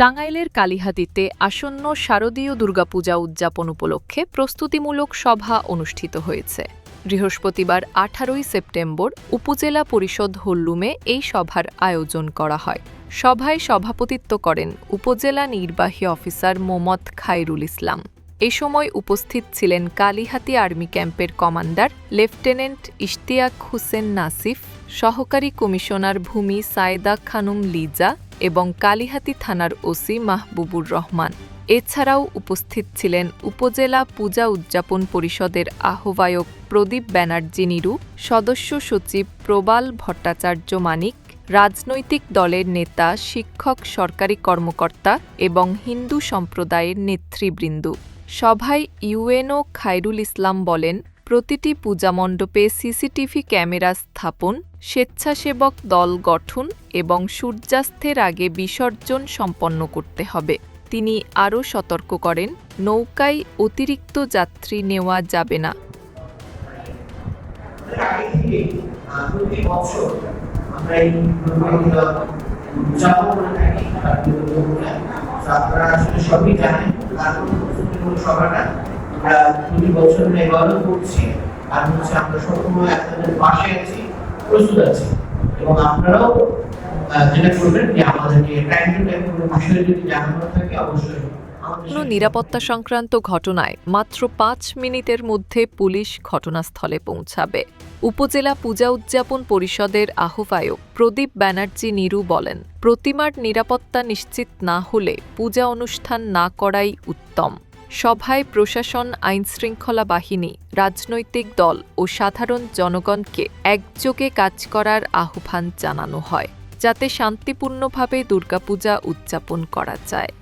টাঙ্গাইলের কালিহাতিতে আসন্ন শারদীয় দুর্গাপূজা উদযাপন উপলক্ষে প্রস্তুতিমূলক সভা অনুষ্ঠিত হয়েছে। বৃহস্পতিবার আঠারোই সেপ্টেম্বর উপজেলা পরিষদ হল্লুমে এই সভার আয়োজন করা হয়। সভায় সভাপতিত্ব করেন উপজেলা নির্বাহী অফিসার মোহাম্মদ খাইরুল ইসলাম। এ সময় উপস্থিত ছিলেন কালিহাতি আর্মি ক্যাম্পের কমান্ডার লেফটেন্যান্ট ইশতিয়াক হুসেন নাসিফ, সহকারী কমিশনার ভূমি সায়দা খানুম লিজা এবং কালিহাতি থানার ওসি মাহবুবুর রহমান। এছাড়াও উপস্থিত ছিলেন উপজেলা পূজা উদযাপন পরিষদের আহ্বায়ক প্রদীপ ব্যানার্জি নিরু, সদস্য সচিব প্রবাল ভট্টাচার্য মানিক, রাজনৈতিক দলের নেতা, শিক্ষক, সরকারি কর্মকর্তা এবং হিন্দু সম্প্রদায়ের নেতৃবৃন্দ। সভায় ইউএনও খায়রুল ইসলাম বলেন প্রতিটি পূজা মণ্ডপে সিসিটিভি ক্যামেরা স্থাপন, স্বেচ্ছাসেবক দল গঠন এবং সূর্যাস্তের আগে বিসর্জন সম্পন্ন করতে হবে। তিনি আরও সতর্ক করেন, নৌকায় অতিরিক্ত যাত্রী নেওয়া যাবে না। সবই জানেন আমরা প্রতি বছর করছি, আর হচ্ছে আমরা সবসময় আপনাদের পাশে আছি, প্রস্তুত আছি। এবং আপনারাও নিরাপত্তা সংক্রান্ত ঘটনায় মাত্র পাঁচ মিনিটের মধ্যে পুলিশ ঘটনাস্থলে পৌঁছাবে। উপজেলা পূজা উদযাপন পরিষদের আহ্বায়ক প্রদীপ ব্যানার্জি নিরু বলেন, প্রতিমার নিরাপত্তা নিশ্চিত না হলে পূজা অনুষ্ঠান না করাই উত্তম। সভায় প্রশাসন, আইনশৃঙ্খলা বাহিনী, রাজনৈতিক দল ও সাধারণ জনগণকে একযোগে কাজ করার আহ্বান জানানো হয়, যাতে শান্তিপূর্ণভাবে দুর্গাপূজা উদযাপন করা যায়।